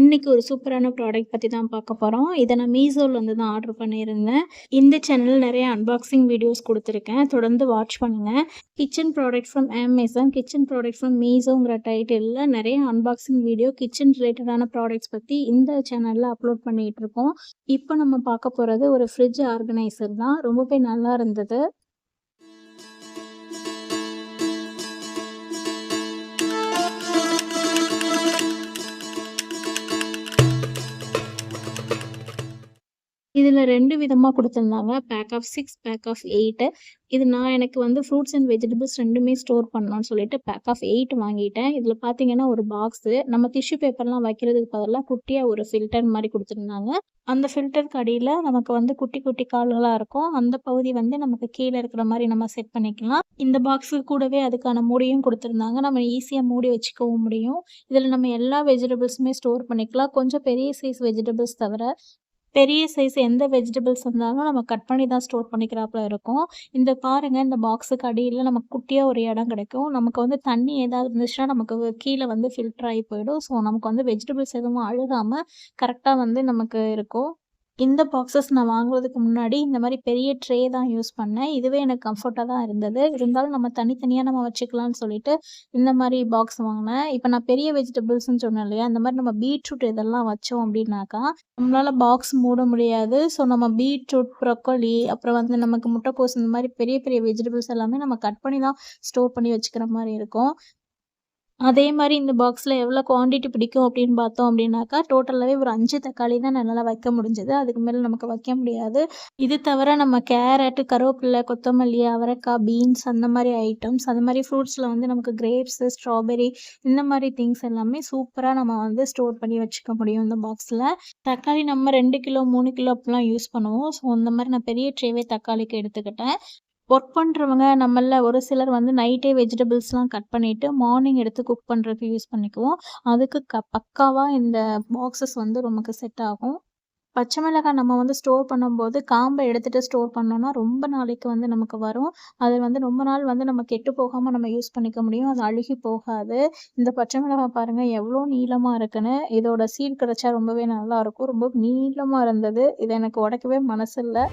இன்னைக்கு ஒரு சூப்பரான ப்ராடக்ட் பற்றி தான் பார்க்க போகிறோம் இதை நான் மீசோலேருந்து தான் ஆர்டர் பண்ணியிருந்தேன். இந்த சேனல் நிறைய அன்பாக்சிங் வீடியோஸ் கொடுத்துருக்கேன் தொடர்ந்து வாட்ச் பண்ணுங்க. Kitchen product from Amazon, kitchen product from மீசோங்கிற டைட்டிலில் நிறைய அன்பாக்சிங் வீடியோ கிச்சன் ரிலேட்டடான ப்ராடக்ட்ஸ் பற்றி இந்த சேனலில் அப்லோட் பண்ணிகிட்டு இருக்கோம். இப்போ நம்ம பார்க்க போகிறது ஒரு ஃப்ரிட்ஜ் ஆர்கனைசர் தான். ரொம்பவே நல்லா இருந்தது. இதில் ரெண்டு விதமாக கொடுத்துருந்தாங்க pack of six pack of eight இது நான் எனக்கு வந்து ஃப்ரூட்ஸ் அண்ட் வெஜிடபிள்ஸ் ரெண்டுமே ஸ்டோர் பண்ணணும்னு சொல்லிட்டு பேக் ஆஃப் எயிட் வாங்கிட்டேன். இதில் பார்த்தீங்கன்னா ஒரு பாக்ஸு. நம்ம டிஷ்யூ பேப்பர்லாம் வைக்கிறதுக்கு பதிலாக குட்டியாக ஒரு ஃபில்டர் மாதிரி கொடுத்துருந்தாங்க அந்த ஃபில்டருக்கு அடியில் நமக்கு வந்து குட்டி குட்டி கால்களாக இருக்கும். அந்த பகுதி வந்து நமக்கு கீழே இருக்கிற மாதிரி நம்ம செட் பண்ணிக்கலாம். இந்த பாக்ஸுக்கு கூடவே அதுக்கான மூடியும் கொடுத்துருந்தாங்க நம்ம ஈஸியாக மூடி வச்சுக்கவும் முடியும். இதில் நம்ம எல்லா வெஜிடபிள்ஸுமே ஸ்டோர் பண்ணிக்கலாம். கொஞ்சம் பெரிய சைஸ் வெஜிடபிள்ஸ் தவிர, பெரிய சைஸ் எந்த வெஜிடபிள்ஸ் இருந்தாலும் நம்ம கட் பண்ணி தான் ஸ்டோர் பண்ணிக்கிறாப்புல இருக்கும். இந்த பாருங்கள் இந்த பாக்ஸுக்கு அடியில் நமக்கு குட்டியாக ஒரு இடம் கிடைக்கும். நமக்கு வந்து தண்ணி ஏதாவது இருந்துச்சுன்னா நமக்கு கீழே வந்து ஃபில்டர் ஆகி போயிடும். ஸோ நமக்கு வந்து வெஜிடபிள்ஸ் எதுவும் அழுகாமல் கரெக்டாக வந்து நமக்கு இருக்கும். இந்த பாக்ஸஸ் நான் வாங்குறதுக்கு முன்னாடி இந்த மாதிரி பெரிய ட்ரே தான் யூஸ் பண்ணேன். இதுவே எனக்கு கம்ஃபர்ட்டாக தான் இருந்தது. இருந்தாலும் நம்ம தனித்தனியாக நம்ம வச்சுக்கலாம்னு சொல்லிட்டு இந்த மாதிரி பாக்ஸ் வாங்கினேன் இப்போ நான் பெரிய வெஜிடபிள்ஸ்னு சொன்னேன் இல்லையா? இந்த மாதிரி நம்ம பீட்ரூட் இதெல்லாம் வச்சோம் அப்படின்னாக்கா நம்மளால பாக்ஸ் மூட முடியாது. ஸோ நம்ம பீட்ரூட், ப்ரொக்கோலி அப்புறம் வந்து நமக்கு முட்டைக்கோஸ் இந்த மாதிரி பெரிய பெரிய வெஜிடபிள்ஸ் எல்லாமே நம்ம கட் பண்ணி தான் ஸ்டோர் பண்ணி வச்சுக்கிற மாதிரி இருக்கும். அதே மாதிரி இந்த பாக்ஸில் எவ்வளோ குவான்டிட்டி பிடிக்கும் அப்படின்னு பார்த்தோம் அப்படின்னாக்கா டோட்டலாகவே ஒரு அஞ்சு தக்காளி தான் நல்லா வைக்க முடிஞ்சது. அதுக்கு மேலே நமக்கு வைக்க முடியாது. இது தவிர நம்ம கேரட், கருவேப்பிலை, கொத்தமல்லி, அவரைக்காய், பீன்ஸ் அந்த மாதிரி ஐட்டம்ஸ், அந்த மாதிரி ஃப்ரூட்ஸில் வந்து நமக்கு கிரேப்ஸ், ஸ்ட்ராபெர்ரி இந்த மாதிரி திங்ஸ் எல்லாமே சூப்பராக நம்ம வந்து ஸ்டோர் பண்ணி வச்சுக்க முடியும் இந்த பாக்ஸில் தக்காளி நம்ம ரெண்டு கிலோ, மூணு கிலோ அப்படிலாம் யூஸ் பண்ணுவோம். ஸோ இந்த மாதிரி நான் பெரிய ட்ரேவே தக்காளிக்கு எடுத்துக்கிட்டேன். ஒர்க் பண்ணுறவங்க நம்மள ஒரு சிலர் வந்து நைட்டே வெஜிடபிள்ஸ்லாம் கட் பண்ணிவிட்டு மார்னிங் எடுத்து குக் பண்ணுறதுக்கு யூஸ் பண்ணிக்குவோம். அதுக்கு க பக்காவாக இந்த பாக்ஸஸ் வந்து நமக்கு செட் ஆகும். பச்சை மிளகாய் நம்ம வந்து ஸ்டோர் பண்ணும்போது காம்பை எடுத்துகிட்டு ஸ்டோர் பண்ணோம்னா, ரொம்ப நாளைக்கு வந்து நமக்கு வரும். அது வந்து ரொம்ப நாள் வந்து நம்ம கெட்டு போகாமல் நம்ம யூஸ் பண்ணிக்க முடியும். அது அழுகி போகாது. இந்த பச்சை மிளகாய் பாருங்கள் எவ்வளோ நீளமாக இருக்குன்னு. இதோட சீட் கிடைச்சா ரொம்பவே நல்லாயிருக்கும் ரொம்ப நீளமாக இருந்தது. இதை எனக்கு உடைக்கவே மனசில்லை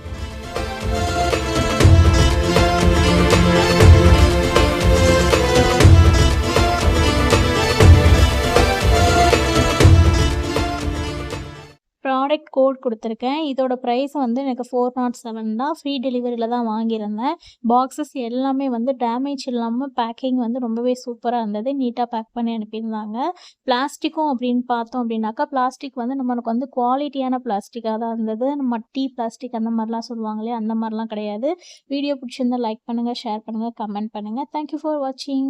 ப்ராடக்ட் கோட் கொடுத்துருக்கேன் இதோட ப்ரைஸ் வந்து எனக்கு 407 தான். ஃப்ரீ டெலிவரியில் தான் வாங்கியிருந்தேன். பாக்ஸஸ் எல்லாமே வந்து டேமேஜ் இல்லாமல் பேக்கிங் வந்து ரொம்பவே சூப்பராக இருந்தது. நீட்டாக பேக் பண்ணி அனுப்பியிருந்தாங்க. பிளாஸ்டிக்கும் அப்படின்னு பார்த்தோம் அப்படின்னாக்கா பிளாஸ்டிக் வந்து நம்மளுக்கு வந்து குவாலிட்டியான பிளாஸ்டிக்காக தான் இருந்தது. மட்டி பிளாஸ்டிக் அந்த மாதிரிலாம் சொல்லுவாங்க இல்லையா? அந்த மாதிரிலாம் கிடையாது. வீடியோ பிடிச்சிருந்தா லைக் பண்ணுங்கள் ஷேர் பண்ணுங்கள் கமெண்ட் பண்ணுங்கள் தேங்க் யூ ஃபார் வாட்சிங்.